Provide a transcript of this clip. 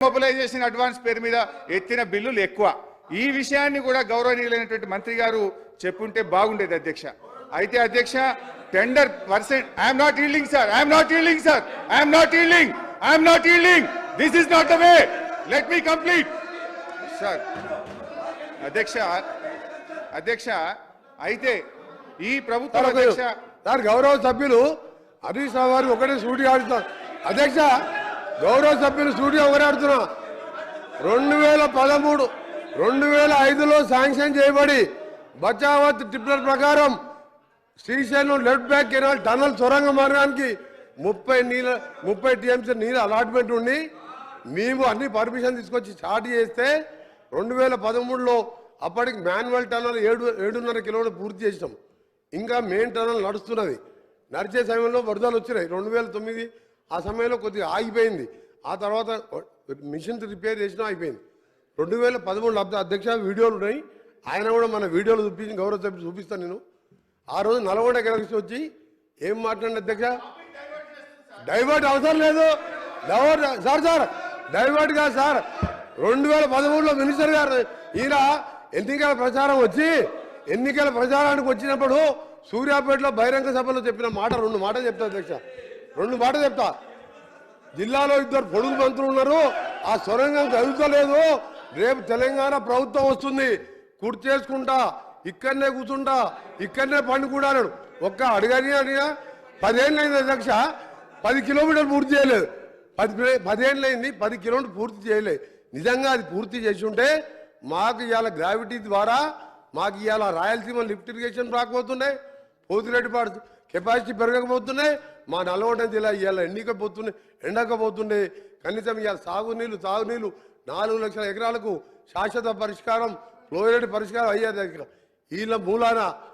Mobilisation advance పేరు మీద ఎత్తిన బిల్లులు ఎక్కువ. ఈ విషయాన్ని కూడా గౌరవనీయులైనటువంటి మంత్రి గారు చెప్పుంటే బాగుండేది అధ్యక్ష. అయితే అధ్యక్ష tender percent I'm not yielding sir I'm not yielding sir I'm not yielding I'm not yielding this is not the way let me complete sir అధ్యక్ష అధ్యక్ష అయితే ఈ ప్రభుత్వం అధ్యక్ష సార్ గౌరవ సభ్యులు హరీష్ రావు గారు ఒకటే సూటి ఆడుతున్నారు అధ్యక్ష గౌరవ సభ్యులు స్టూడియో ఒకరాడుతున్నా రెండు వేల పదమూడు రెండు వేల ఐదులో శాంక్షన్ చేయబడి బచావత్ ట్రిప్లర్ ప్రకారం Srisailam left bank canal tunnel సొరంగ మార్గానికి ముప్పై నీళ్ళ ముప్పై టీఎంసీ నీళ్ళ అలాట్మెంట్ ఉండి మేము అన్ని పర్మిషన్ తీసుకొచ్చి స్టార్ట్ చేస్తే రెండు వేల పదమూడులో అప్పటికి మాన్యువల్ టనల్ ఏడు ఏడున్నర కిలోమీటర్ పూర్తి చేసినాం. ఇంకా మెయిన్ టనల్ నడుస్తున్నది. నడిచే సమయంలో వరదలు వచ్చినాయి. రెండు వేల తొమ్మిది ఆ సమయంలో కొద్దిగా ఆగిపోయింది. ఆ తర్వాత మిషన్ రిపేర్ చేసినా అయిపోయింది రెండు వేల పదమూడులో అధ్య- అధ్యక్ష వీడియోలు ఉన్నాయి. ఆయన కూడా మన వీడియోలు చూపించి గౌరవ సభ్యులు చూపిస్తాను నేను. ఆ రోజు నల్గొండ గెలిచి వచ్చి ఏం మాట్లాడిన అధ్యక్ష? డైవర్ట్ అవసరం లేదు. డైవర్ట్ సార్ సార్ డైవర్ట్ కాదు సార్. రెండు వేల పదమూడులో మినిస్టర్ గారు ఈయన ఎన్నికల ప్రచారం వచ్చి ఎన్నికల ప్రచారానికి వచ్చినప్పుడు సూర్యాపేటలో బహిరంగ సభలో చెప్పిన మాట రెండు మాటలు చెప్తా అధ్యక్ష. రెండు మాటలు చెప్తా. జిల్లాలో ఇద్దరు పొడుగు మంత్రులు ఉన్నారు. ఆ సొరంగం కదులుతలేదు. రేపు తెలంగాణ ప్రభుత్వం వస్తుంది. కుర్తి చేసుకుంటా. ఇక్కడనే కూర్చుంటా. ఇక్కడనే పండుకున్నాడు ఒక్క అడగని అడిగా పదేళ్ళైంది అధ్యక్ష. పది కిలోమీటర్లు పూర్తి చేయలేదు. పది పదేళ్ళైంది పది కిలోమీటర్లు పూర్తి చేయలేదు. నిజంగా అది పూర్తి చేసి ఉంటే మాకు ఇవాళ గ్రావిటీ ద్వారా మాకు ఇవాళ రాయలసీమ లిఫ్ట్ ఇరిగేషన్ రాకపోతుండే. పోతిరెడ్డిపాడు కెపాసిటీ పెరగకపోతున్నాయి మా నల్గొండ జిల్లా ఇవాళ ఎండికపోతుండే ఎండకపోతుండే కనీసం ఇవాళ సాగునీళ్ళు తాగునీళ్ళు నాలుగు లక్షల ఎకరాలకు శాశ్వత పరిష్కారం ఫ్లోరైడ్ పరిష్కారం అయ్యేది దగ్గర వీళ్ళ మూలాన